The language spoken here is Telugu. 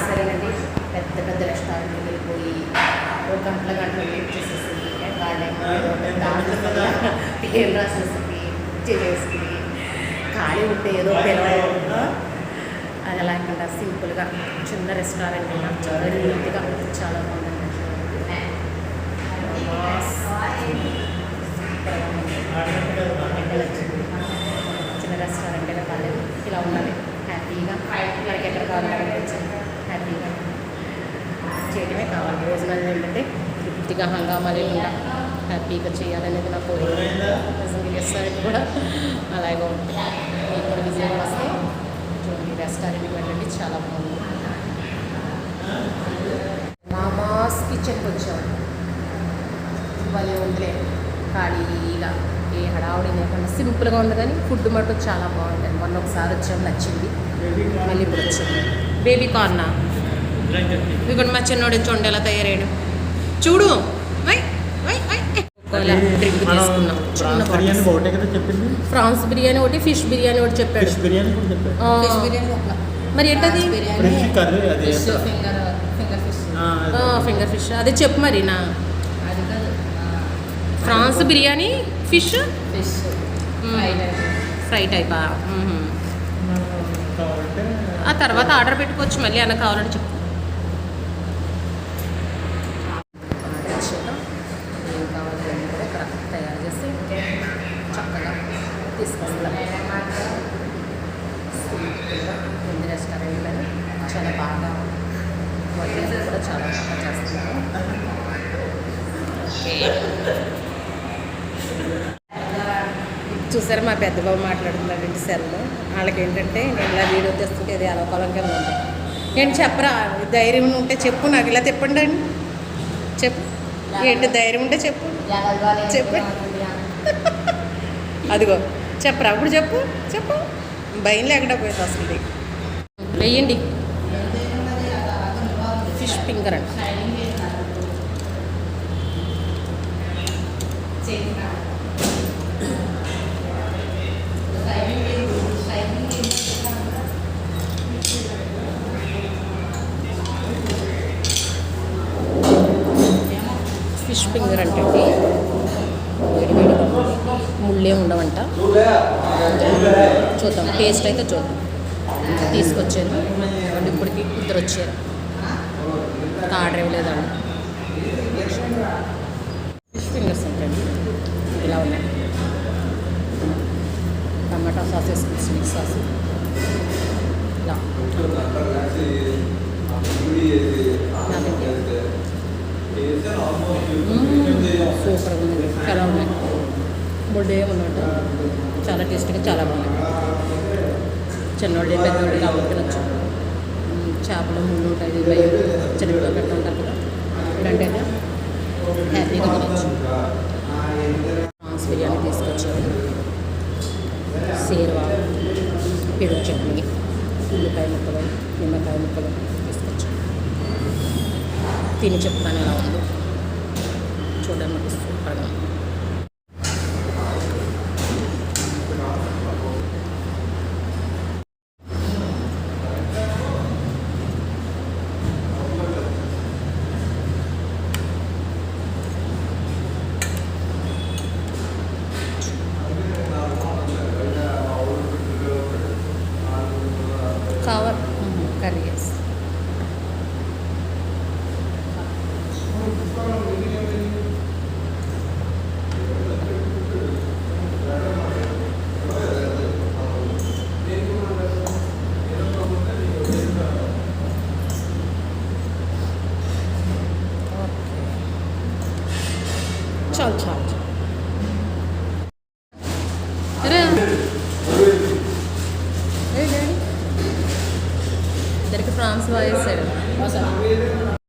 అయినా పెద్ద పెద్ద దాంట్లో ఖాళీ ఉంటే ఏదో పిలవడం అది అలా సింపుల్గా చిన్న రెస్టారెంట్ అయినా చాలా నీట్గా చాలా బాగుందండి మాస్. సూపర్గా ఉంది. ఎక్కడ వచ్చింది? చిన్న రెస్టారెంట్ అయినా కాలేదు ఇలా ఉండాలి. హ్యాపీగా. మనకి ఎక్కడ కావాలంటే హ్యాపీగా. చేయడమే కావాలి. భోజనాలు ఏంటంటే తృప్తిగా హంగామాలే ఉండాలి హ్యాపీగా చేయాలనేది నా కోరిక రెస్టారెంట్ కూడా అలాగే ఉంటుంది. మీకు కూడా విజయవాడ వస్తే చూడండి రెస్టారెంట్కి వెళ్ళండి. చాలా బాగుంది. మామాస్ కిచెన్కి వచ్చాము భలే ఉందిలే ఖాళీగా ఏ హడావుడి లేకుండా సింపుల్గా ఉంది కానీ ఫుడ్ మటుకు చాలా బాగుంటుంది. మొన్న ఒకసారి వచ్చాము నచ్చింది. మళ్ళీ ఇప్పుడు వచ్చాము బేబీ కార్నా? ఇక్కడ మా చిన్నోడు చూడండి ఎలా తయారయ్యాడు. చూడు. డ్రింక్ తీసుకున్నాం ఫ్రాన్స్ బిర్యానీ ఒకటి ఫిష్ బిర్యానీ ఒకటి చెప్పాడు. ఫిష్ బిర్యానీ కూడా చెప్పాడు. ఆ, ఫిష్ బిర్యానీ ఒక మరి ఏంటది? Finger fish. ఆ, అది. Finger fish. అది చెప్పు మరి నా. Prawns biryani fish? Fish. Fry type. ఆ తర్వాత ఆర్డర్ పెట్టుకోవచ్చు మళ్ళీ అన్న కావాలంటే చెప్పు. చాలా బాగా వంటలు కూడా చాలా బాగా చేస్తున్నారు. ఓకే. చూసారు మా పెద్ద బాబు మాట్లాడుతున్నాడండి సెల్లో. వాళ్ళకి ఏంటంటే నేను ఇలా వీడియో తెస్తుంటే ఇది అలవకలం కింద ఉంది. ఏంటి చెప్పరా? ధైర్యం ఉంటే చెప్పు నాకు ఇలా తిప్పండి అండి. చెప్పు. ఏంటి ధైర్యం ఉంటే చెప్పు. చెప్పు. అదిగో చెప్పరా? అప్పుడు చెప్పు చెప్పు. భయం లేకుండా పోయేది అసలు వెయ్యండి. ఫిష్ ఫింగర్ అండి. ఫిష్ ఫింగర్ అంటే అండి. వేడి ముళ్ళే ఉండవంట. చూద్దాం. టేస్ట్ అయితే చూద్దాం. తీసుకొచ్చాను ఇప్పటికి ఇద్దరు వచ్చారు. ఇంకా సూపర్ ఉంది. చాలా ఉన్నాయి. బొడ్డే ఉన్నట్టు చాలా టేస్టీగా చాలా బాగున్నాయి చిన్నోళ్ళు పెద్దోళ్ళు కాబట్టి తినచ్చు. చేపలు ముళ్ళు ఉంటాయి భయం చిన్నపిల్లలు పెట్ట ఉంటారు కదా. ఇలాంటి హ్యాపీగా తినచ్చు. ప్రాన్స్ బిర్యానీ తీసుకొచ్చారు. సేర్వా పెరుగు చట్నీ ఉల్లిపాయ ముక్కలు నిమ్మకాయ ముక్కలు తీసుకొచ్చారు. తిని చెప్తాను ఎలా ఉందో. చూడడానికి చాలు చాలు చాలు రా. ఏ డాడీ ఇద్దరికి ఫ్రాన్స్ బాగా వేసాడు